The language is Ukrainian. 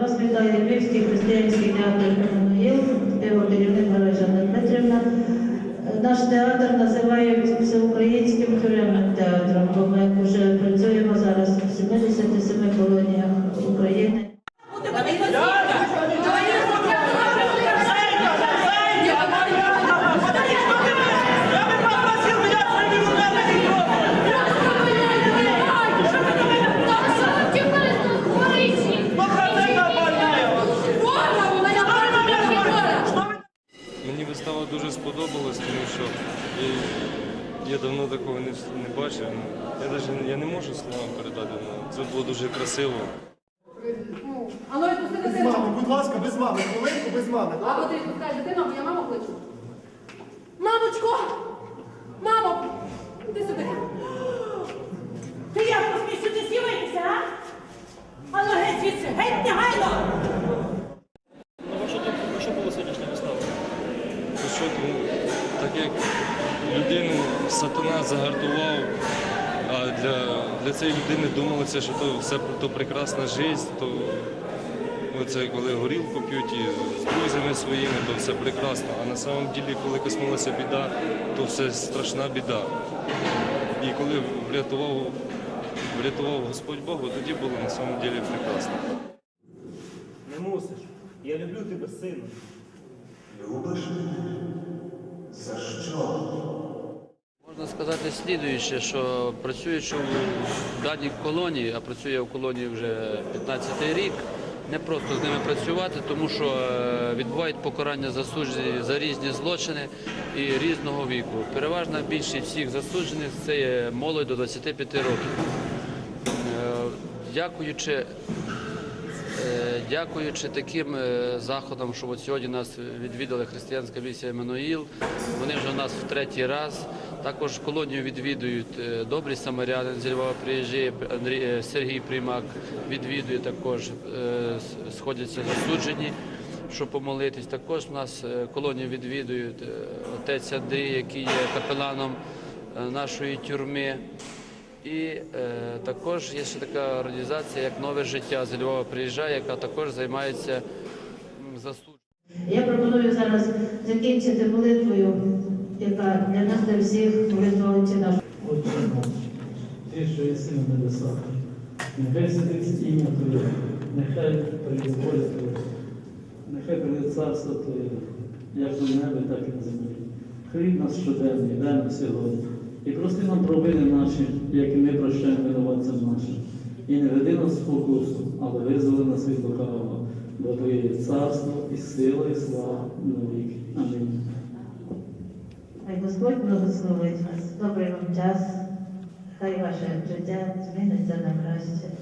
Вас вітає Львівський християнський театр Еммануїл, його керівник Дмитрівна. Наш театр називають всеукраїнським тюремним театром, бо ми вже працюємо зараз в 77 колоніях України. Мені вистава дуже сподобалась, тому що я, я давно такого не, не бачив. Ну, Я навіть я не можу словами передати. Ну, це було дуже красиво. Ну відпусти Без мами, будь ласка, без мами, хвилинку без мами. А от ти відпускаєш моя я маму сатана загартував, а для, для цієї людини думалося, що то все то прекрасна життя, то це коли горілку п'ють і з друзями своїми, то все прекрасно. А на самом ділі, коли коснулася біда, то все страшна біда. І коли врятував, врятував Господь Бог, тоді було на самом ділі прекрасно. Не мусиш. Я люблю тебе, сину. Сказати слідуюче, що працюючи в даній колонії, а працюю я в колонії вже 15-й рік, не просто з ними працювати, тому що е, відбувають покарання засуджені за різні злочини і різного віку. Переважна більшість всіх засуджених це є молодь до 25 років. Е, Дякуючи Е, Дякуючи таким е, заходам, що от сьогодні нас відвідали християнська місія Еммануїл, вони вже у нас в третій раз. Також колонію відвідують е, добрі самаряни зі Львова приїжджає е, Сергій Примак відвідує також, сходяться засуджені, щоб помолитись. Також у нас колонію відвідують отець Андрій, який є капеланом нашої тюрми. І е, також є ще така організація, як нове життя з Львова приїжджає, яка також займається засудженням. Я пропоную зараз закінчити молитвою, яка для нас для всіх молитва Отця нашого. Отче наш, ти, що єси на небесах, нехай святиться ім'я Твоє, нехай прийде воля Твоя, нехай прийде царство Твоє, як на небі, так і на землі. Хліб наш щоденний, дай нам сьогодні. І прости нам провини наші, як і ми прощаємо винуватцям нашим. І не веди нас в спокусу, але визволи нас від лукавого, бо Твоє є царство, і сила, і слава навіки. Амінь. Хай Господь благословить вас. Добрий вам час. Хай ваше життя зміниться на краще.